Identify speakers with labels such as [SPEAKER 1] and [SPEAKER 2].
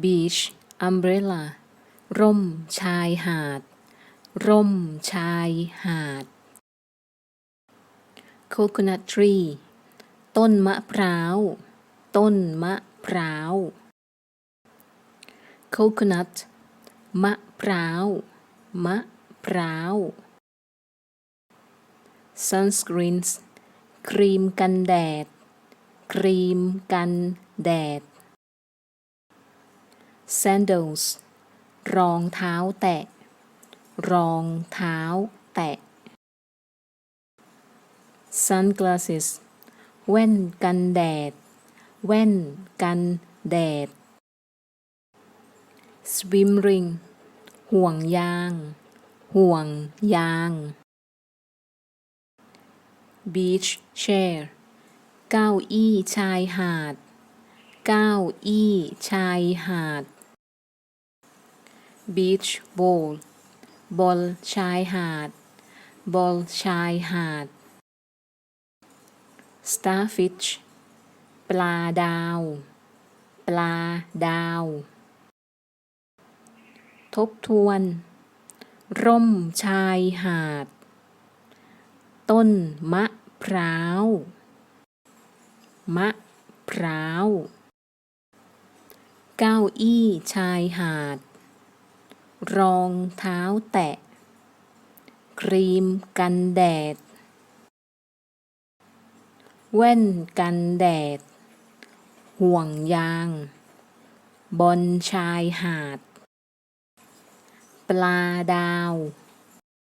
[SPEAKER 1] beach umbrella ร่ม ชายหาด ร่ม ชายหาด coconut tree ต้นมะพร้าว ต้นมะพร้าว coconut มะพร้าว มะพร้าว sunscreens ครีมกันแดด ครีมกันแดด sandals รองเท้าแตะ รองเท้าแตะ sunglasses แว่นกันแดด แว่นกันแดด swim ring ห่วงยาง ห่วงยาง beach chair เก้าอี้ชายหาด เก้าอี้ชายหาด beach ball บอลชายหาด บอลชายหาด starfish ปลาดาว ปลาดาว ทบทวน ร่มชายหาด ต้นมะพร้าว มะพร้าว เก้าอี้ชายหาด รองเท้าแตะ ครีมกันแดด แว่นกันแดด ห่วงยางบนชายหาด ปลาดาว